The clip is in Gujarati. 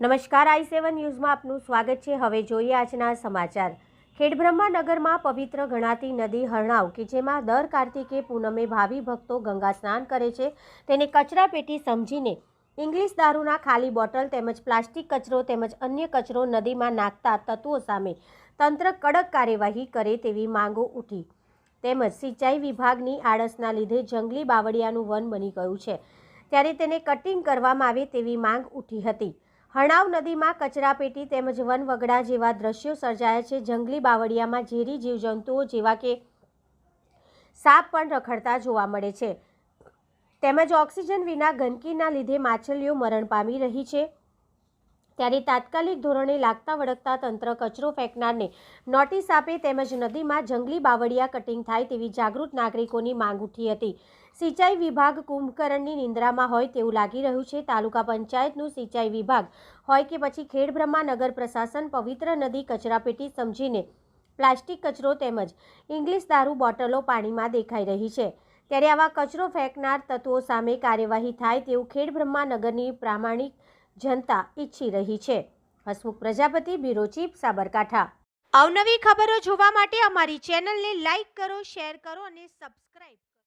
નમસ્કાર, આઈ સેવન ન્યૂઝમાં આપનું સ્વાગત છે. હવે જોઈએ આજના સમાચાર. ખેડબ્રહ્મા નગરમાં પવિત્ર ગણાતી નદી હરણાવ કે જેમાં દર કાર્તિકે પૂનમે ભાવિ ભક્તો ગંગા સ્નાન કરે છે. તેને કચરાપેટી સમજીને ઇંગ્લિશ દારૂના ખાલી બોટલ તેમજ પ્લાસ્ટિક કચરો તેમજ અન્ય કચરો નદીમાં નાખતા તત્વો સામે તંત્ર કડક કાર્યવાહી કરે તેવી માંગો ઉઠી. તેમજ સિંચાઈ વિભાગની આળસના લીધે જંગલી બાવળિયાનું વન બની ગયું છે. ત્યારે તેને કટિંગ કરવામાં આવે તેવી માંગ ઉઠી હતી. હણાવ નદીમાં કચરાપેટી તેમજ વનવગડા જેવા દ્રશ્યો સર્જાયા છે. જંગલી બાવળિયામાં ઝેરી જીવજંતુઓ જેવા કે સાપ પણ રખડતા જોવા મળે છે. તેમજ ઓક્સિજન વિના ગંદકીના લીધે માછલીઓ મરણ પામી રહી છે. ત્યારે તાત્કાલિક ધોરણે લાગતા વળગતા તંત્ર કચરો ફેંકનારને નોટિસ આપે તેમજ નદીમાં જંગલી બાવળિયા કટિંગ થાય તેવી જાગૃત નાગરિકોની માંગ ઉઠી હતી. સિંચાઈ વિભાગ કુંભકરણની નિંદ્રામાં હોય તેવું લાગી રહ્યું છે. તાલુકા પંચાયતનું સિંચાઈ વિભાગ હોય કે પછી ખેડબ્રહ્મા નગર પ્રશાસન પવિત્ર નદી કચરાપેટી સમજીને પ્લાસ્ટિક કચરો તેમજ ઇંગ્લિશ દારૂ બોટલો પાણીમાં દેખાઈ રહી છે. ત્યારે આવા કચરો ફેંકનાર તત્વો સામે કાર્યવાહી થાય તેવું ખેડબ્રહ્મા નગરની પ્રામાણિક જનતા ઈચ્છી રહી છે. Hasmukh Prajapati, bureau chief, Sabarkantha. અવનવી ખબરો જોવા માટે અમારી ચેનલને લાઈક કરો, શેર કરો અને સબસ્ક્રાઈબ